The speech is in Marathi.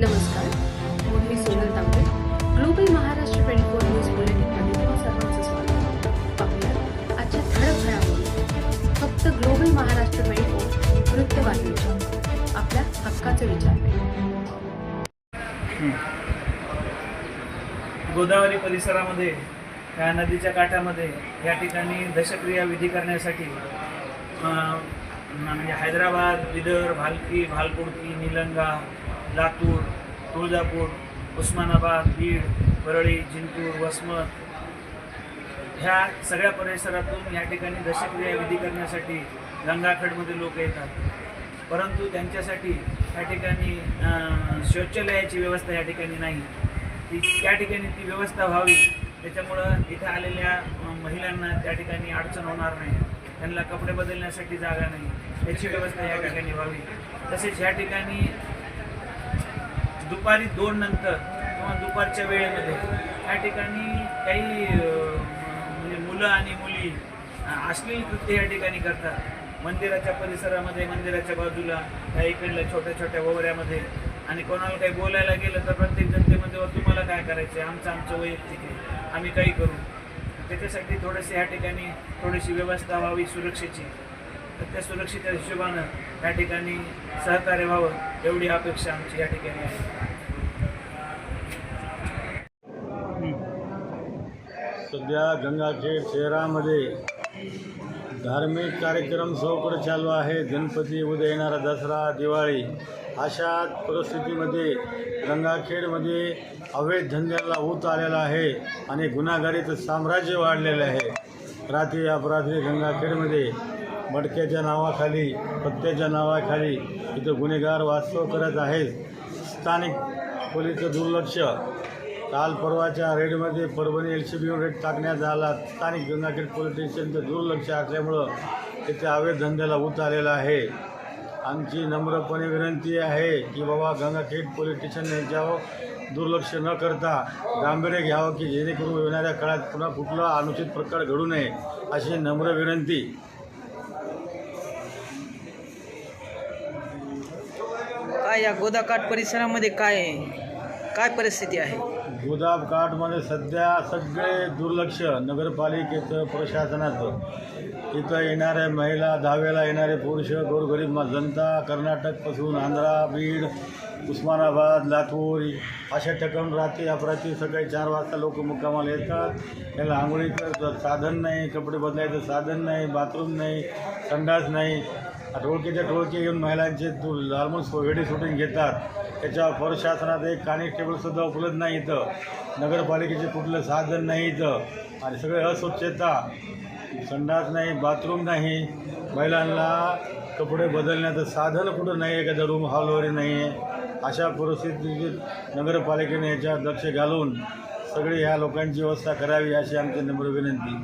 नमस्कार मी Sonal Tambe global Maharashtra twenty four news बुलेटिनमध्ये तुम्हा सर्वांचं स्वागत पाहूया आजच्या ठळक घडामोडी. फक्त ग्लोबल महाराष्ट्र ट्वेंटी फोर वृत्त बातमीच्या आपल्या हक्काचे विचार गोदावरी परिसरामध्ये या नदीच्या काठामध्ये या ठिकाणी दशक्रिया विधी करण्यासाठी म्हणजे हैदराबाद बिदर भालकी भालकुडकी निलंगा लातूर तुळजापूर उस्मानाबाद बीड परळी जिंतूर वसमत ह्या सगळ्या परिसरातून या ठिकाणी दशक्रिया विधी करण्यासाठी गंगाखेडमध्ये लोक येतात. परंतु त्यांच्यासाठी या ठिकाणी शौचालयाची व्यवस्था या ठिकाणी नाही. ती त्या ठिकाणी ती व्यवस्था व्हावी. त्याच्यामुळं इथे आलेल्या महिलांना त्या ठिकाणी अडचण होणार नाही. त्यांना कपडे बदलण्यासाठी जागा नाही. याची व्यवस्था या ठिकाणी व्हावी. तसेच या ठिकाणी दुपारी दोन नंतर किंवा दुपारच्या वेळेमध्ये. या ठिकाणी काही म्हणजे मुलं आणि मुली अश्लील कृत्य या ठिकाणी करतात. मंदिराच्या परिसरामध्ये मंदिराच्या बाजूला काही इकडल्या छोट्या छोट्या ववऱ्यामध्ये. आणि कोणाला काही बोलायला गेलं तर प्रत्येक जनतेमध्ये "व तुम्हाला काय करायचं आहे आमचं आमचं वैयक्तिक आहे. आम्ही काही करू. त्याच्यासाठी थोडेसे ह्या ठिकाणी थोडीशी व्यवस्था व्हावी सुरक्षेची. तर त्या सुरक्षेच्या हिशोबानं या ठिकाणी सहकार्य व्हावं. एवढी अपेक्षा आमची या ठिकाणी आहे. सध्या गंगाखेड शहरामध्ये धार्मिक कार्यक्रम चौकड चालू आहे. गणपती उद्या येणारा दसरा दिवाळी अशा परिस्थितीमध्ये गंगाखेडमध्ये अवैध धंद्याला ऊत आलेला आहे आणि गुन्हागारीचं साम्राज्य वाढलेलं आहे. रात्री अपरात्री गंगाखेडमध्ये मडक्याच्या नावाखाली पत्त्याच्या नावाखाली इथं गुन्हेगार वास्तव करत आहेत. स्थानिक पोलीसचं दुर्लक्ष. काल परवाच्या रेडमध्ये परभणी एल सी रेड टाकण्यात आला स्थानिक गंगाखेड पोलीस स्टेशनचं दुर्लक्ष असल्यामुळं तिथे अवैध धंद्याला उत आलेला आहे. आमची नम्रपणे विनंती आहे की बाबा गंगाखेड पोलीस स्टेशन यांच्यावर दुर्लक्ष न करता गांभीर्य घ्यावं की जेणेकरून येणाऱ्या काळात पुन्हा कुठला अनुचित प्रकार घडू नये अशी नम्र विनंती. या गोदाकाठ परिसरामध्ये काय आहे? काय परिस्थिती आहे? गोदाकाठमध्ये सध्या सगळे दुर्लक्ष नगरपालिकेचं प्रशासनाचं. इथं येणाऱ्या महिला दहाव्याला येणारे पुरुष गोरगरीब जनता कर्नाटकपासून आंध्रा बीड उस्मानाबाद लातूर अशा ठिकाणून रात्री अपराती सकाळी चार वाजता लोक मुक्कामाला येतात. त्याला आंघोळीचं साधन नाही कपडे बदलायचं साधन नाही बाथरूम नाही संडास नाही. टोळकीच्या टोळकी येऊन महिलांचे ऑलमोस्ट वेडी सुटून घेतात. त्याच्या प्रशासनात एक कॉन्स्टेबलसुद्धा उपलब्ध नाही इथं. नगरपालिकेचे कुठलं साधन नाही इथं. आणि सगळे अस्वच्छता. संडास नाही बाथरूम नाही. महिलांना कपडे बदलण्याचं साधन कुठं नाही एखादं रूम हॉल वगैरे नाही आहे अशा परिस्थितीत नगरपालिकेने याच्यावर लक्ष घालून सगळी ह्या लोकांची व्यवस्था करावी अशी आमची नम्र विनंती.